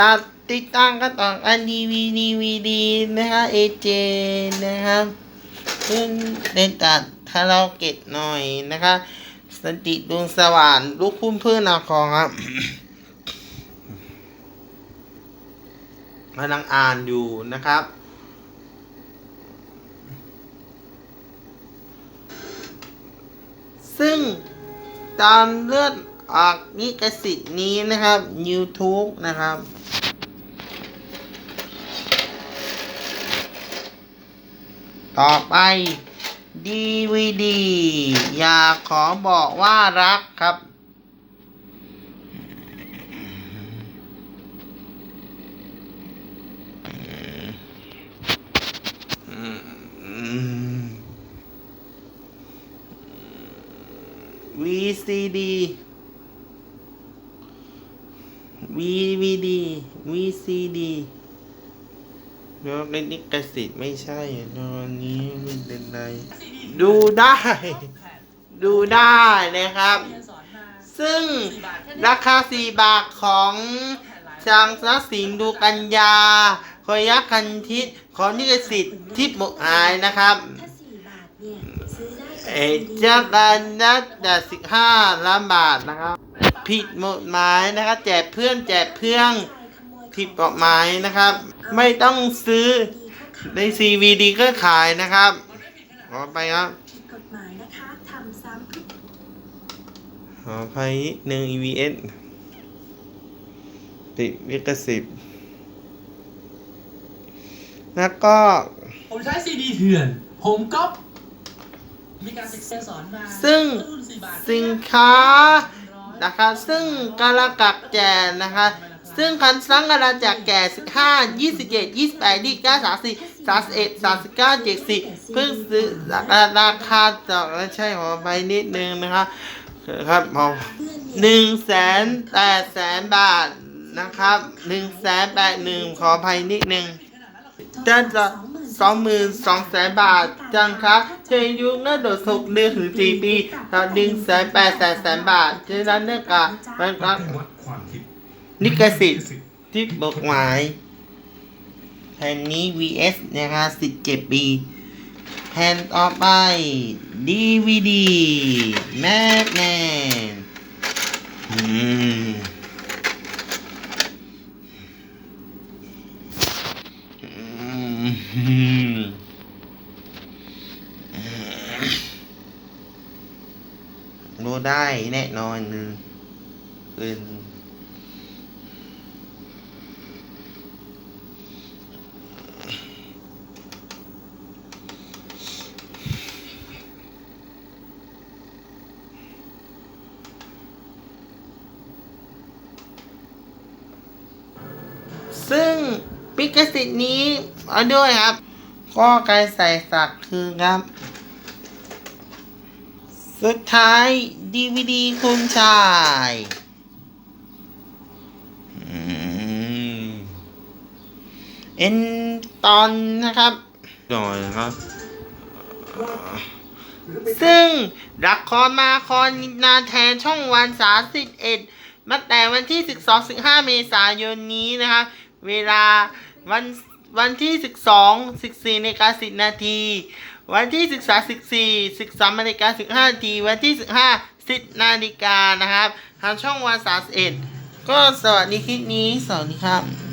จะติดตั้งก็ต่ออันดีวีดีวีดีนะคะเอเจนะครับซึ่งเล่นตัดคาราโอเกะหน่อยนะคะสนติดวงสว่างลูกพุ่มเพื่อนนาคองครับกำลังอ่านอยู่นะครับซึ่งตามเลือดออกนิกสิทธิ์นี้นะครับ YouTube นะครับ ต่อไป DVD อยากขอบอกว่ารักครับ VCD VVD VCD เดี๋ยวเป็นนิกสิทธิ์ไม่ใช่ตอนนี้ไม่เป็นไร ดูได้ ดูได้นะครับ ซึ่งราคา4บาทของชางสักสินดูกัญญาคอยักคันทิตของนิกสิทธิ์ทิพย์หมกอายนะครับถ้าสี่บาทเนี่ยซื้อได้เอเจ้ากันนัดแต่สิบห้าล้านบาทนะครับ ผิดกฎหมายนะครับ แจกเพื่อนแจกเพื่อน ผิดกฎหมายนะครับ ไม่ต้องซื้อใน CVD ก็ขายนะครับขอไปครับผิดกฎหมายนะคะทำซ้ำทุกขอไปหนึ่ง EVS ติดวิกสิทธิ์แล้วก็ ผมใช้ซีดีเถื่อน ผมก๊อปมีการศึกษาสอนมาซึ่งสินค้านะคะ ซึ่งการะกักแจกนะคะ ซึ่งคันสังการะจักแก่ 15 27 28 29 30 31 39 70เพิ่งซื้อราคาราคาต่อใช่ขอไปนิดนึงนะคะครับพอเพื่อนหนึ่งแสนแปดแสนบาทนะครับหนึ่งแสนแปดหนึ่งขออภัยนิดนึงด้านละสองหมื่นสองแสนบาทจังครับเชยยุคน่าโดดสุกเดือนถึงสี่ปีหนึ่งแสนแปดแสนแสนบาทฉะนั้นเนื่องจากมันค รับวัดความผิดลิขสิทธิ์ที่บกหมายแผ่นนี้ VS นะคะสิบเจ็ดปีแผ่นต่อไป DVD Madman อืมอืมรู้ได้แน่นอนอื่น ซึ่งปิกสิทธิ์นี้เอาด้วยครับ ก็การใส่สักคือครับ สุดท้าย DVD คุณชายอืมเอ็นตอนนะครับหน่อยครับ ซึ่งละครมาคอนนาแทนช่องวันสาสิบเอ็ดมาแต่วันที่ 12 15 เมษายนนี้นะคะ เวลาวันวันที่ 12 14นาฬิกา10นาที วันที่ 13 14 13นาฬิกา15นาที วันที่ 15 10นาฬิกานะครับ ทางช่องวัน31ก็สวัสดีคลิปนี้ สวัสดีครับ